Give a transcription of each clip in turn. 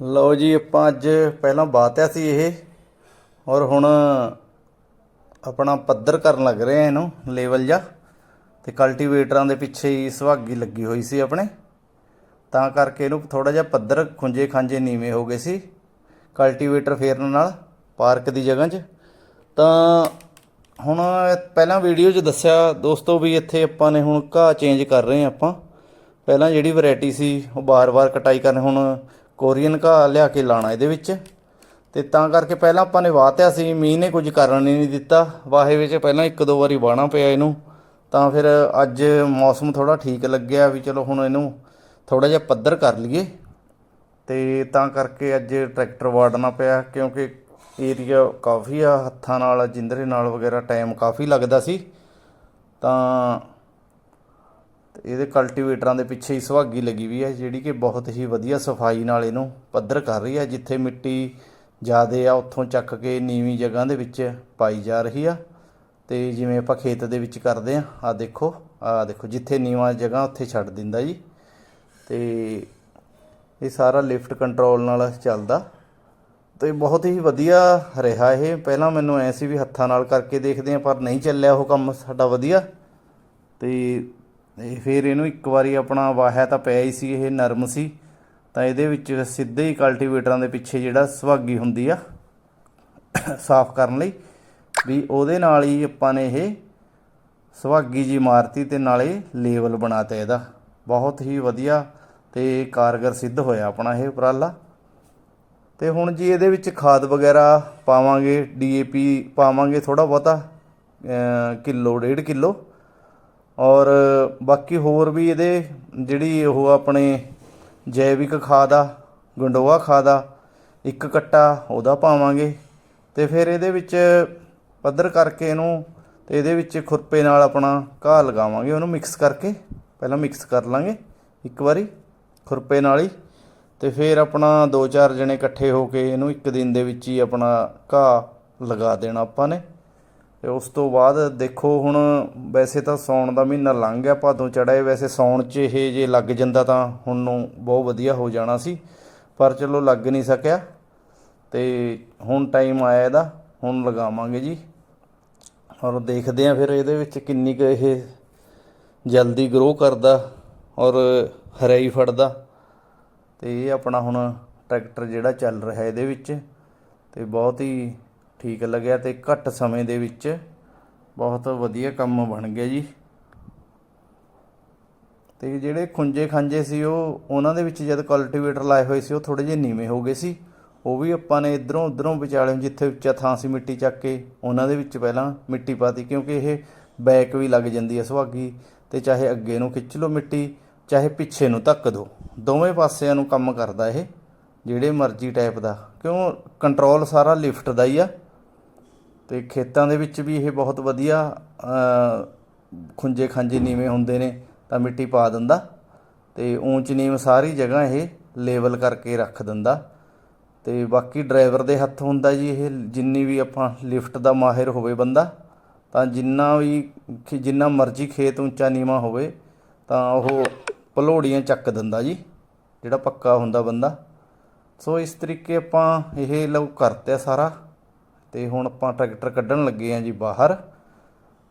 ਲਓ ਜੀ, ਆਪਾਂ ਅੱਜ ਪਹਿਲਾਂ ਬਾਤਿਆ ਸੀ ਇਹ, ਔਰ ਹੁਣ ਆਪਣਾ ਪੱਧਰ ਕਰਨ ਲੱਗ ਰਹੇ ਆ ਇਹਨੂੰ ਲੈਵਲ ਜਾਂ। ਤੇ ਕਲਟੀਵੇਟਰਾਂ ਦੇ ਪਿੱਛੇ ਹੀ ਸੁਹਾਗੀ ਲੱਗੀ ਹੋਈ ਸੀ ਆਪਣੇ। ਤਾਂ ਕਰਕੇ ਇਹਨੂੰ ਥੋੜਾ ਜਿਹਾ ਪੱਧਰ ਖੁੰਝੇ ਖਾਂਜੇ ਨੀਵੇਂ ਹੋ ਗਏ ਸੀ ਕਲਟੀਵੇਟਰ ਫੇਰਨ ਨਾਲ, ਪਾਰਕ ਦੀ ਜਗ੍ਹਾ 'ਚ। ਤਾਂ ਹੁਣ ਪਹਿਲਾਂ ਵੀਡੀਓ 'ਚ ਦੱਸਿਆ, ਦੋਸਤੋ ਵੀ ਇੱਥੇ ਆਪਾਂ ਨੇ ਹੁਣ ਘਾਹ ਚੇਂਜ ਕਰ ਰਹੇ ਆ ਆਪਾਂ। ਪਹਿਲਾਂ ਜਿਹੜੀ ਵੈਰਾਈਟੀ ਸੀ, ਉਹ ਬਾਰ-ਬਾਰ ਕਟਾਈ ਕਰਨ, ਹੁਣ ਕੋਰੀਅਨ ਘਾਹ ਲਿਆ ਕੇ ਲਾਣਾ ਇਹਦੇ ਵਿੱਚ। ਤੇ ਤਾਂ ਕਰਕੇ ਪਹਿਲਾਂ ਆਪਾਂ ਨੇ ਵਾਹਤਿਆ ਸੀ, ਮੀਂਹ ਨੇ ਕੁਝ ਕਰਨ ਹੀ ਨਹੀਂ ਦਿੱਤਾ। ਵਾਹੇ ਵਿੱਚ ਪਹਿਲਾਂ ਇੱਕ ਦੋ ਵਾਰੀ ਵਾਹਣਾ ਪਿਆ ਇਹਨੂੰ। ਤਾਂ ਫਿਰ ਅੱਜ ਮੌਸਮ ਥੋੜਾ ਠੀਕ ਲੱਗਿਆ ਵੀ ਚਲੋ ਹੁਣ ਇਹਨੂੰ ਥੋੜਾ ਜਿਹਾ ਪੱਧਰ ਕਰ ਲਈਏ। ਤੇ ਤਾਂ ਕਰਕੇ ਅੱਜ ਟਰੈਕਟਰ ਵਾੜਨਾ ਪਿਆ, ਕਿਉਂਕਿ ਏਰੀਆ ਕਾਫੀ ਆ, ਹੱਥਾਂ ਨਾਲ, ਜਿੰਦਰੇ ਨਾਲ ਵਗੈਰਾ ਟਾਈਮ ਕਾਫੀ ਲੱਗਦਾ ਸੀ। ਤਾਂ ਇਹਦੇ ਕਲਟੀਵੇਟਰਾਂ ਦੇ ਪਿੱਛੇ ਹੀ ਸੁਹਾਗੀ ਲੱਗੀ ਵੀ ਹੈ, ਜਿਹੜੀ ਕਿ ਬਹੁਤ ਹੀ ਵਧੀਆ ਸਫ਼ਾਈ ਨਾਲ ਇਹਨੂੰ ਪੱਧਰ ਕਰ ਰਹੀ ਹੈ, ਜਿੱਥੇ ਮਿੱਟੀ ਜ਼ਿਆਦੇ ਆ, ਉੱਥੋਂ ਚੱਕ ਕੇ ਨੀਵੀਂ ਜਗ੍ਹਾ ਦੇ ਵਿੱਚ ਪਾਈ ਜਾ ਰਹੀ ਆ। ਤੇ ਜਿਵੇਂ ਆਪਾਂ ਖੇਤ ਦੇ ਵਿੱਚ ਕਰਦੇ ਆ ਆ ਦੇਖੋ ਆ ਦੇਖੋ, ਜਿੱਥੇ ਨੀਵਾਂ ਜਗ੍ਹਾ ਉੱਥੇ ਛੱਡ ਦਿੰਦਾ ਜੀ। ਤੇ ਇਹ ਸਾਰਾ ਲਿਫਟ ਕੰਟਰੋਲ ਨਾਲ ਚੱਲਦਾ। ਤੇ ਬਹੁਤ ਹੀ ਵਧੀਆ ਰਿਹਾ ਇਹ। ਪਹਿਲਾਂ ਮੈਨੂੰ ਐ ਸੀ ਵੀ ਹੱਥਾਂ ਨਾਲ ਕਰਕੇ ਦੇਖਦੇ ਆ, ਪਰ ਨਹੀਂ ਚੱਲਿਆ ਉਹ ਕੰਮ ਸਾਡਾ ਵਧੀਆ। ਤੇ ਇਹ ਫਿਰ ਇਹਨੂੰ ਇੱਕ ਵਾਰੀ ਆਪਣਾ ਵਾਹਿਆ ਤਾਂ ਪਿਆ ਹੀ ਸੀ, ਇਹ ਨਰਮ ਸੀ। ਤਾਂ ਇਹਦੇ ਵਿੱਚ ਸਿੱਧੇ ਹੀ ਕਲਟੀਵੇਟਰਾਂ ਦੇ ਪਿੱਛੇ ਜਿਹੜਾ ਸੁਹਾਗੀ ਹੁੰਦੀ ਆ, ਸਾਫ਼ ਕਰਨ ਲਈ, ਵੀ ਉਹਦੇ ਨਾਲ ਹੀ ਆਪਾਂ ਨੇ ਇਹ ਸੁਹਾਗੀ ਜੀ ਮਾਰਤੀ ਤੇ ਨਾਲੇ ਲੇਵਲ ਬਣਾਤਾ ਇਹਦਾ। ਬਹੁਤ ਹੀ ਵਧੀਆ ਤੇ ਕਾਰਗਰ ਸਿੱਧ ਹੋਇਆ ਆਪਣਾ ਇਹ ਉਪਰਾਲਾ। ਤੇ ਹੁਣ ਜੀ ਇਹਦੇ ਵਿੱਚ ਖਾਦ ਵਗੈਰਾ ਪਾਵਾਂਗੇ, ਡੀਏਪੀ ਪਾਵਾਂਗੇ ਥੋੜਾ ਬਹੁਤਾ ਅਮ ਕਿਲੋ, ਡੇਢ ਕਿਲੋ। ਔਰ ਬਾਕੀ ਹੋਰ ਵੀ ਇਹਦੇ ਜਿਹੜੀ ਉਹ ਆਪਣੇ ਜੈਵਿਕ ਖਾਦ ਆ, ਗੰਡੋਆ ਖਾਦ ਆ, ਇੱਕ ਕੱਟਾ ਉਹਦਾ ਪਾਵਾਂਗੇ ਤੇ ਫਿਰ ਇਹਦੇ ਵਿੱਚ ਪੱਧਰ ਕਰਕੇ ਇਹਨੂੰ ਤੇ ਇਹਦੇ ਵਿੱਚ ਖੁਰਪੇ ਨਾਲ ਆਪਣਾ ਘਾਹ ਲਗਾਵਾਂਗੇ, ਉਹਨੂੰ ਮਿਕਸ ਕਰਕੇ, ਪਹਿਲਾਂ ਮਿਕਸ ਕਰ ਲਾਂਗੇ ਇੱਕ ਵਾਰੀ ਖੁਰਪੇ ਨਾਲ ਹੀ ਤੇ ਫਿਰ ਆਪਣਾ ਦੋ ਚਾਰ ਜਣੇ ਇਕੱਠੇ ਹੋ ਕੇ ਇਹਨੂੰ ਇੱਕ ਦਿਨ ਦੇ ਵਿੱਚ ਹੀ ਆਪਣਾ ਘਾਹ ਲਗਾ ਦੇਣਾ ਆਪਾਂ ਨੇ। ਤੇ ਉਸ ਤੋਂ ਬਾਅਦ ਦੇਖੋ ਹੁਣ ਵੈਸੇ ਤਾਂ ਸੌਣ ਦਾ ਮਹੀਨਾ ਲੰਘ ਗਿਆ, ਭਾਦੋਂ ਚੜਾਏ ਵੈਸੇ ਸੌਣ 'ਚ ਇਹ ਜੇ ਲੱਗ ਜਾਂਦਾ ਤਾਂ ਹੁਣ ਨੂੰ ਬਹੁਤ ਵਧੀਆ ਹੋ ਜਾਣਾ ਸੀ, ਪਰ ਚਲੋ ਲੱਗ ਨਹੀਂ ਸਕਿਆ ਤੇ ਹੁਣ ਟਾਈਮ ਆਇਆ ਇਹਦਾ, ਹੁਣ ਲਗਾਵਾਂਗੇ ਜੀ। ਔਰ ਦੇਖਦੇ ਆਂ ਫਿਰ ਇਹਦੇ ਵਿੱਚ ਕਿੰਨੀ ਕੁ ਇਹ ਜਲਦੀ ਗਰੋ ਕਰਦਾ ਔਰ ਹਰਾਈ ਫੜਦਾ। ਤੇ ਇਹ ਆਪਣਾ ਹੁਣ ਟਰੈਕਟਰ ਜਿਹੜਾ ਚੱਲ ਰਿਹਾ ਇਹਦੇ ਵਿੱਚ ਤੇ ਬਹੁਤ ਹੀ ਠੀਕ ਲੱਗਿਆ ਤੇ ਘੱਟ ਸਮੇਂ ਦੇ ਵਿੱਚ ਬਹੁਤ ਵਧੀਆ ਕੰਮ ਬਣ ਗਿਆ ਜੀ। ਤੇ ਜਿਹੜੇ ਖੁੰਝੇ ਖਾਂਜੇ ਸੀ ਉਹ, ਉਹਨਾਂ ਦੇ ਵਿੱਚ ਜਦ ਕਲਟੀਵੇਟਰ ਲਾਏ ਹੋਏ ਸੀ, ਉਹ ਥੋੜੇ ਜਿਹੇ ਨੀਵੇਂ ਹੋ ਗਏ ਸੀ। ਉਹ ਵੀ ਆਪਾਂ ਨੇ ਇਧਰੋਂ ਉਧਰੋਂ ਵਿਚਾਲੇ ਜਿੱਥੇ ਉੱਚਾ ਥਾਂ ਸੀ ਮਿੱਟੀ ਚੱਕ ਕੇ, ਉਹਨਾਂ ਦੇ ਵਿੱਚ ਪਹਿਲਾਂ ਮਿੱਟੀ ਪਾਤੀ ਕਿਉਂਕਿ ਇਹ ਬੈਕ ਵੀ ਲੱਗ ਜਾਂਦੀ ਹੈ ਸੁਹਾਗੀ ਤੇ ਚਾਹੇ ਅੱਗੇ ਨੂੰ ਖਿੱਚ ਲਓ ਮਿੱਟੀ, ਚਾਹੇ ਪਿੱਛੇ ਨੂੰ ਧੱਕ ਦਿਓ। ਦੋਵੇਂ ਪਾਸਿਆਂ ਨੂੰ ਕੰਮ ਕਰਦਾ ਇਹ, ਜਿਹੜੇ ਮਰਜ਼ੀ ਟਾਈਪ ਦਾ। ਕਿਉਂ? ਕੰਟਰੋਲ ਸਾਰਾ ਲਿਫਟ ਦਾ ਹੀ ਆ। ਤੇ ਖੇਤਾਂ ਦੇ ਵਿੱਚ ਵੀ ਇਹ ਬਹੁਤ ਵਧੀਆ ਅ, ਖੁੰਝੇ ਖਾਂਜੇ ਨੀਵੇਂ ਹੁੰਦੇ ਨੇ ਤਾਂ ਮਿੱਟੀ ਪਾ ਦਿੰਦਾ ਤੇ ਊਂਚ ਨੀਵ ਸਾਰੀ ਜਗ੍ਹਾ ਇਹ ਲੈਵਲ ਕਰਕੇ ਰੱਖ ਦਿੰਦਾ ਤੇ ਬਾਕੀ ਡਰਾਈਵਰ ਦੇ ਹੱਥ ਹੁੰਦਾ ਜੀ ਇਹ ਜਿੰਨੀ ਵੀ ਆਪਾਂ ਲਿਫਟ ਦਾ ਮਾਹਿਰ ਹੋਵੇ ਬੰਦਾ ਤਾਂ ਜਿੰਨਾ ਵੀ ਖੇ- ਜਿੰਨਾ ਮਰਜ਼ੀ ਖੇਤ ਉੱਚਾ ਨੀਵਾਂ ਹੋਵੇ ਤਾਂ ਉਹ ਭਲੋੜੀਆਂ ਚੱਕ ਦਿੰਦਾ ਜੀ ਜਿਹੜਾ ਪੱਕਾ ਹੁੰਦਾ ਬੰਦਾ। ਸੋ ਇਸ ਤਰੀਕੇ ਆਪਾਂ ਇਹ ਲੋਕ ਕਰਤੇ ਸਾਰਾ। ਤੇ ਹੁਣ ਆਪਾਂ ਟਰੈਕਟਰ ਕੱਢਣ ਲੱਗੇ ਆ ਜੀ ਬਾਹਰ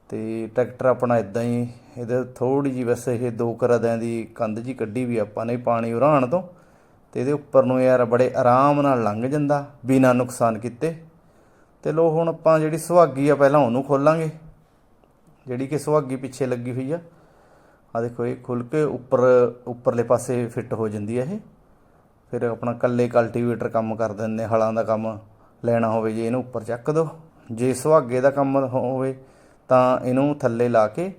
ਤੇ ਟਰੈਕਟਰ ਆਪਣਾ ਇਦਾਂ ਹੀ, ਇਹਦੇ ਥੋੜੀ ਜੀ ਵੈਸੇ ਇਹ ਦੋ ਕਰਦਿਆਂ ਦੀ ਕੰਧ ਜੀ ਕੱਢੀ ਵੀ ਆਪਾਂ ਨੇ ਪਾਣੀ ਉਰਾਣ ਤੋਂ ਤੇ ਇਹਦੇ ਉੱਪਰ ਨੂੰ ਯਾਰ ਬੜੇ ਆਰਾਮ ਨਾਲ ਲੰਘ ਜਾਂਦਾ ਬਿਨਾਂ ਨੁਕਸਾਨ ਕੀਤੇ। ਤੇ ਲੋ ਹੁਣ ਆਪਾਂ ਜਿਹੜੀ ਸੁਹਾਗੀ ਆ ਪਹਿਲਾਂ ਉਹਨੂੰ ਖੋਲਾਂਗੇ, ਜਿਹੜੀ ਕਿ ਸੁਹਾਗੀ ਪਿੱਛੇ ਲੱਗੀ ਹੋਈ ਆ। ਆ ਦੇਖੋ ਇਹ ਖੁੱਲ ਕੇ ਉੱਪਰ, ਉੱਪਰਲੇ ਪਾਸੇ ਫਿੱਟ ਹੋ ਜਾਂਦੀ ਹੈ ਇਹ। ਫਿਰ ਆਪਣਾ ਕੱਲੇ ਕਲਟੀਵੇਟਰ ਕੰਮ ਕਰ ਦਿੰਦੇ ਹਲਾਂ ਦਾ ਕੰਮ। ਲੈਣਾ ਹੋਵੇ, ਜੇ ਇਹਨੂੰ ਉੱਪਰ ਚੱਕ ਦੋ। ਜੇ ਸੁਹਾਗੇ ਦਾ ਕੰਮ ਹੋਵੇ, ਤਾਂ ਇਹਨੂੰ ਥੱਲੇ ਲਾ ਕੇ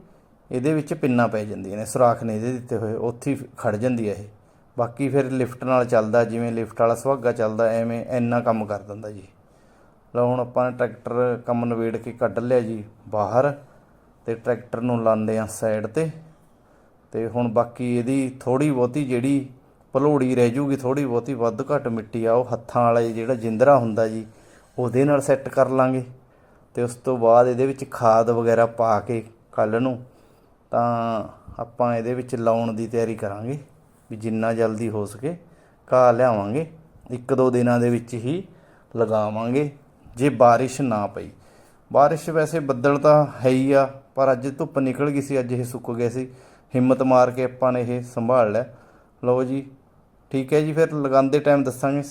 ਇਹਦੇ ਵਿੱਚ ਪਿੰਨਾ ਪੈ ਜਾਂਦੀਆਂ ਨੇ ਸੁਰਾਖ ਨੇ ਇਹਦੇ ਦਿੱਤੇ ਹੋਏ, ਉੱਥੇ ਹੀ ਖੜ ਜਾਂਦੀ ਹੈ ਇਹ। ਬਾਕੀ ਫਿਰ ਲਿਫਟ ਨਾਲ ਚੱਲਦਾ, ਜਿਵੇਂ ਲਿਫਟ ਵਾਲਾ ਸੁਹਾਗਾ ਚੱਲਦਾ, ਐਵੇਂ ਇੰਨਾ ਕੰਮ ਕਰ ਦਿੰਦਾ ਜੀ। ਲਓ ਹੁਣ ਆਪਾਂ ਨੇ ਟਰੈਕਟਰ ਕੰਮ ਨਵੇੜ ਕੇ ਕੱਢ ਲਿਆ ਜੀ ਬਾਹਰ, ਤੇ ਟਰੈਕਟਰ ਨੂੰ ਲਾਉਂਦੇ ਆ ਸਾਈਡ ਤੇ। ਤੇ ਹੁਣ ਬਾਕੀ ਇਹਦੀ ਥੋੜੀ ਬਹੁਤੀ ਜਿਹੜੀ ਭਲੋੜੀ ਰਹਿ ਜੂਗੀ ਥੋੜੀ ਬਹੁਤੀ ਵੱਧ ਘੱਟ ਮਿੱਟੀ ਆ, ਉਹ ਹੱਥਾਂ ਵਾਲਾ ਜਿਹੜਾ ਜਿੰਦਰਾ ਹੁੰਦਾ ਜੀ, ਉਹਦੇ ਨਾਲ ਸੈੱਟ ਕਰ ਲਾਂਗੇ। ਤੇ ਉਸ ਤੋਂ ਬਾਅਦ ਇਹਦੇ ਵਿੱਚ ਖਾਦ ਵਗੈਰਾ ਪਾ ਕੇ ਕੱਲ ਨੂੰ ਤਾਂ ਆਪਾਂ ਇਹਦੇ ਵਿੱਚ ਲਾਉਣ ਦੀ ਤਿਆਰੀ ਕਰਾਂਗੇ, ਵੀ ਜਿੰਨਾ ਜਲਦੀ ਹੋ ਸਕੇ ਘਾਹ ਲਿਆਵਾਂਗੇ। ਇੱਕ ਦੋ ਦਿਨਾਂ ਦੇ ਵਿੱਚ ਹੀ ਲਗਾਵਾਂਗੇ, ਜੇ ਬਾਰਿਸ਼ ਨਾ ਪਈ। ਬਾਰਿਸ਼ ਵੈਸੇ ਬੱਦਲ ਤਾਂ ਹੈ ਹੀ ਆ, ਪਰ ਅੱਜ ਧੁੱਪ ਨਿਕਲ ਗਈ ਸੀ, ਅੱਜ ਇਹ ਸੁੱਕ ਗਏ ਸੀ। ਹਿੰਮਤ ਮਾਰ ਕੇ ਆਪਾਂ ਨੇ ਇਹ ਸੰਭਾਲ ਲਿਆ। ਲਓ ਜੀ ਠੀਕ ਹੈ ਜੀ ਫਿਰ ਲਗਾਉਂਦੇ ਟਾਈਮ ਦੱਸਾਂਗੇ।